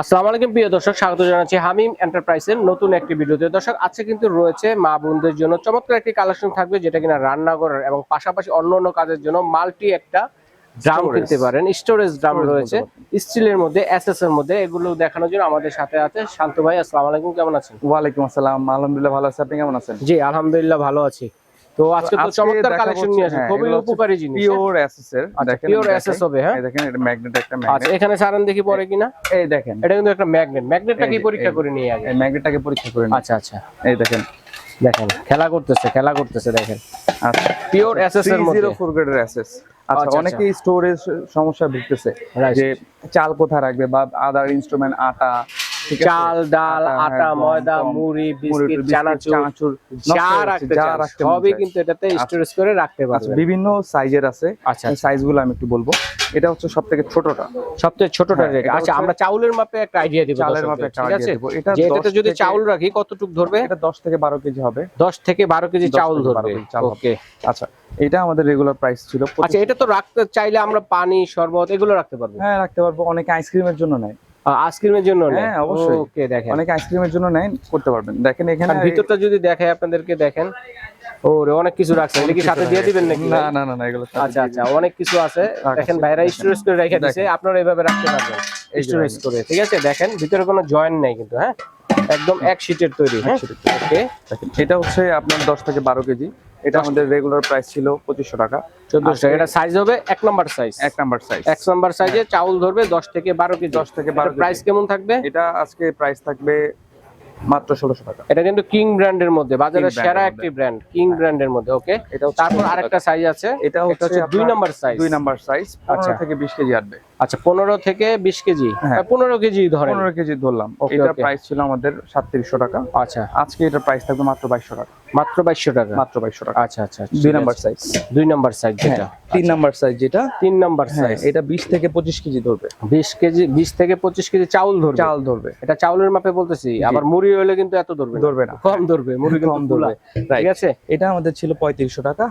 আসসালামু আলাইকুম প্রিয় দর্শক স্বাগত জানাচ্ছি হামিম এন্টারপ্রাইজের নতুন একটি ভিডিওতে। দর্শক আজকে কিন্তু রয়েছে মা বোনদের জন্য চমৎকার একটি কালেকশন থাকবে যেটা কিনা রান্না করার এবং পাশাপাশি অন্য অন্য কাজের জন্য মাল্টি একটা ড্রাম. কিনতে পারেন। স্টোরেজ ড্রাম রয়েছে স্টিলের মধ্যে এসএস এর মধ্যে এগুলো দেখানোর জন্য আমাদের সাথে আছে শান্ত ভাই। আসসালামু আলাইকুম কেমন আছেন? ওয়ালাইকুম আসসালাম আলহামদুলিল্লাহ ভালো আছি আপনি কেমন আছেন? জি আলহামদুলিল্লাহ ভালো আছি। তো আজকে তো চমৎকার কালেকশন নিয়ে আসেন খুবই উপকারী জিনিস? পিওর এসএস এর। আচ্ছা দেখেন পিওর এসএস হবে হ্যাঁ? দেখেন এটা ম্যাগনেট একটা আচ্ছা এখানে সারান দেখি পরে কিনা? এই দেখেন। এটা কিন্তু একটা ম্যাগনেট ম্যাগনেটটা কি পরীক্ষা করে নিয়ে আগে? এই ম্যাগনেটটাকে পরীক্ষা করে আচ্ছা আচ্ছা। এই দেখেন। দেখেন খেলা করতেছে খেলা করতেছে দেখেন। আচ্ছা পিওর এসএস এর মধ্যে। 304 গ্রেডের এসএস আচ্ছা আচ্ছা, অনেকেই স্টোরেজ সমস্যা ভুগতেছে যে চাল কোথায় রাখবে বা আদার ইনস্ট্রুমেন্ট আটা? চাল ডাল আটা, আটা হ্যাঁ, ময়দা মুড়ি বিস্কিট চানাচুর যা রাখতে চান সবই কিন্তু এটাতে আচ্ছা। স্টোরেজ করে রাখতে আচ্ছা পারবেন। বিভিন্ন সাইজের আছে। আচ্ছা আচ্ছা। সাইজগুলো আমি একটু বলব। এটা হচ্ছে সব থেকে ছোটটা। সবচেয়ে ছোটটা হ্যাঁ, রেট আচ্ছা আমরা চাউলের মাপে একটা আইডিয়া দিব দর্শকদের, মাপে একটা ঠিক আছে? এটা যে এটাতে 10 যদি চাউল রাখি কতটুক ধরবে? এটা 10 থেকে 12 কেজি হবে। 10 থেকে 12 কেজি চাউল ধরবে। ওকে আচ্ছা এটা আমাদের রেগুলার প্রাইস ছিল আচ্ছা এটা তো রাখতে চাইলে আমরা পানি শরবত এগুলো রাখতে পারব? হ্যাঁ রাখতে পারব। অনেকে আইসক্রিমের জন্য নেয়। আইসক্রিমের জন্য হ্যাঁ, অবশ্যই। ওকে দেখেন। অনেকে আইসক্রিমের জন্য নেয় করতে পারবেন। দেখেন এখানে ভিতরটা যদি দেখাই আপনাদেরকে দেখেন। ওরে অনেক কিছু রাখছে এটা কি সাথে দিয়ে দিবেন নাকি? না না না এগুলো আচ্ছা আচ্ছা অনেক কিছু আছে। দেখেন আছে। ভাইরা স্টোরেজ করে রেখে দিয়েছে আপনারা এইভাবে রাখতে পারবেন। স্টোরেজ করে ঠিক আছে? দেখেন ভিতরে কোনো জয়েন্ট নাই কিন্তু হ্যাঁ? একদম এক শীটের তৈরি হ্যাঁ? ওকে এটা হচ্ছে আপনার 10 থেকে 12 কেজি। এটা আমাদের রেগুলার প্রাইস ছিল 2500 টাকা। 1400 এটা সাইজ হবে এক নাম্বার সাইজ এক নাম্বার সাইজ এক নাম্বার সাইজে চাউল ধরবে 10 থেকে 12 কেজি। 10 থেকে 12 প্রাইস কেমন থাকবে? এটা আজকে প্রাইস থাকবে মাত্র 1600 টাকা। এটা কিন্তু কিং ব্র্যান্ডের মধ্যে বাজারের সেরা একটি ব্র্যান্ড কিং ব্র্যান্ডের মধ্যে ওকে এটা তারপর আরেকটা সাইজ আছে এটা হচ্ছে দুই নাম্বার সাইজ দুই নাম্বার সাইজ 15 আচ্ছা। থেকে 20 কেজি আসবে আচ্ছা 15 থেকে 20 কেজি? পনেরো কেজি ধরেন। 15 কেজি ধরলাম। Okay, এটা okay. প্রাইস ছিল আমাদের 3700 টাকা। আচ্ছা। আজকে এটার প্রাইস থাকবে মাত্র 2200 টাকা। মাত্র 2200 টাকা? মাত্র 2200 টাকা। আচ্ছা আচ্ছা দুই নাম্বার সাইজ দুই নাম্বার সাইজ যেটা। তিন নাম্বার সাইজ যেটা। তিন নাম্বার হ্যাঁ সাইজ এটা 20 থেকে 25 কেজি ধরবে। 20 কেজি 20 থেকে 25 কেজি চাউল ধরবে? চাল ধরবে। এটা চাউলের মাপে বলতেছি। আবার মুড়ি হলে কিন্তু এত ধরবে ধরবে না। কম ধরবে মুড়ি কম ধরবে। ঠিক আছে? এটা আমাদের ছিল 3500 টাকা।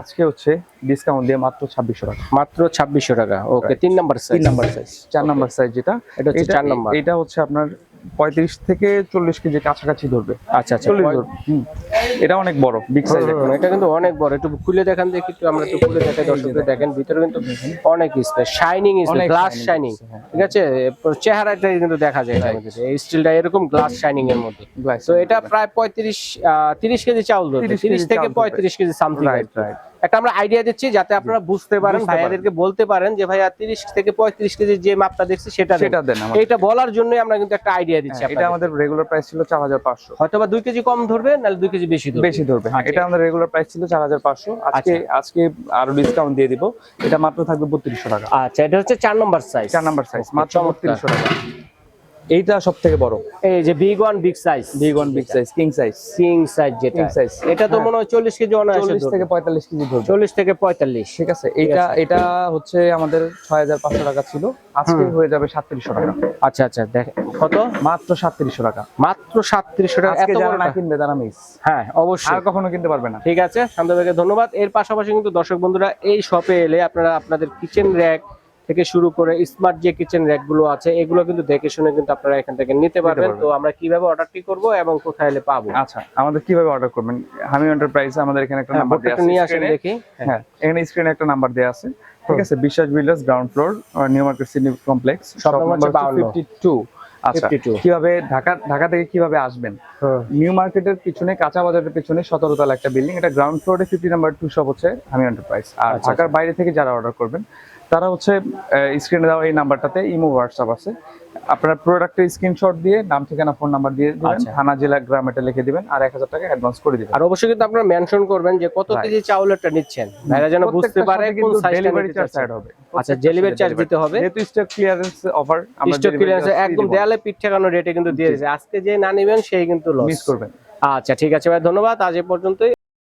আজকে হচ্ছে ডিসকাউন্ট দিয়ে মাত্র 2600 টাকা। মাত্র 2600 টাকা। ওকে তিন নাম্বার সাইজ তিন নাম্বার সাইজ চার নাম্বার সাইজ যেটা। এটা হচ্ছে চার নাম্বার এটা হচ্ছে আপনার 35 থেকে 40 কেজি কাছাকাছি ধরবে। আচ্ছা আচ্ছা 40 ধরবে। হুম। এটা অনেক বড় বিগ সাইজ এটা কিন্তু অনেক বড়। একটু খুলে দেখান দেখি একটু আমরা একটু খুলে দেখাই দর্শকদের। দেখেন ভিতরে কিন্তু অনেক স্পেস শাইনিং গ্লাস শাইনিং হ্যাঁ। ঠিক আছে? চেহারাটা কিন্তু দেখা যায় এই স্টিলটা এরকম গ্লাস শাইনিং এর মধ্যে। তো এটা প্রায় 35 আহ, 30 কেজি চাউল ধরবে। 30 30 থেকে। 35 কেজি সামথিং রাইট রাইট একটা আমরা আইডিয়া দিচ্ছি যাতে আপনারা বুঝতে পারেন। ভাইয়াদেরকে বলতে পারেন যে ভাইয়া 30 থেকে 35 কেজি যে মাপটা দেখছি সেটা দেন। সেটা দেন এইটা বলার জন্যই আমরা কিন্তু একটা আইডিয়া দিচ্ছি হ্যাঁ, এটা আমাদের রেগুলার প্রাইস ছিল 4500 হয়তো বা দুই কেজি কম ধরবে নাহলে দুই কেজি বেশি বেশি ধরবে। আচ্ছা। এটা আমাদের রেগুলার প্রাইস ছিল 4500 আজকে আজকে আরও ডিসকাউন্ট দিয়ে দিব। এটা মাত্র থাকবে 3200 টাকা। আচ্ছা এটা হচ্ছে চার নম্বর সাইজ চার নম্বর সাইজ মাত্র। 3200 টাকা। এইটা সব থেকে বড়। এই যে big one big size big one big size king size king size যেটা। King size। এটা তো হ্যাঁ। মনে হয় 40 কেজি অনায়াসে 40 থেকে 45 কেজি ধরবে। 40 থেকে 45 ঠিক আছে এটা এটা হচ্ছে আমাদের 6500 টাকা ছিল। আজকে হয়ে যাবে 3700 টাকা। আচ্ছা আচ্ছা দেখ। কত? মাত্র 3700 টাকা। মাত্র 3700 টাকা এত বড় না কিনবে তারা মিস হ্যাঁ অবশ্যই। আর কখনো কিনতে পারবে না। ঠিক আছে শান্ত ধন্যবাদ। এর পাশাপাশি কিন্তু দর্শক বন্ধুরা এই শপে এলে আপনারা আপনাদের কিচেন র্যাক থেকে শুরু করে স্মার্ট যে কিচেন র্যাকগুলো আছে এগুলো কিন্তু দেখে শুনে কিন্তু আপনারা এখান থেকে নিতে পারবেন। তো আমরা কীভাবে অর্ডারটি করব এবং কোথায় এলে পাবো? আচ্ছা আমাদের কীভাবে অর্ডার করবেন? হামি এন্টারপ্রাইজ আমাদের এখানে একটা হ্যাঁ নাম্বার দেওয়া বোর্ডটা আছে নিয়ে আসেন দেখি। হ্যাঁ এখানে স্ক্রিনে একটা নাম্বার দেওয়া আছে। ঠিক আছে Biswas builders ground floor new market city complex number হচ্ছে 52 52 আচ্ছা কীভাবে ঢাকা ঢাকা থেকে কীভাবে আসবেন? নিউ মার্কেটের পিছনে কাঁচা বাজারের পিছনে সতেরো তলা একটা বিল্ডিং এটা গ্রাউন্ড ফ্লোরে ফিফটি নাম্বার টু শপ হচ্ছে হামি এন্টারপ্রাইজ আর আচ্ছা, ঢাকার বাইরে থেকে যারা অর্ডার করবেন তারা হচ্ছে স্ক্রিনে দেওয়া এই নাম্বারটাতে ইমো হোয়াটসঅ্যাপ আছে। আপনার প্রোডাক্টের স্ক্রিনশট দিয়ে নাম ঠিকানা ফোন নাম্বার দিয়ে দিবেন। আচ্ছা। থানা জেলা গ্রাম এটা লিখে দিবেন আর এক হাজার টাকা অ্যাডভান্স করে দিবেন। আর অবশ্যই কিন্তু আপনারা মেনশন করবেন যে কত. কেজি চাউলেরটা নিচ্ছেন। ভাইরা যেন বুঝতে পারে কোন সাইজটা ডেলিভারি চার্জ। অ্যাড হবে। আচ্ছা ডেলিভারি চার্জ দিতে হবে। যেহেতু স্টক ক্লিয়ারেন্স অফার আমরা স্টক ক্লিয়ারেন্স একদম দেয়ালে পিঠ ঠেকানো রেটে কিন্তু দিয়ে দিয়েছে। আজকে যে না নেবেন সেই কিন্তু লস মিস করবেন। আচ্ছা ঠিক আছে ভাই ধন্যবাদ। আজ এ পর্যন্তই।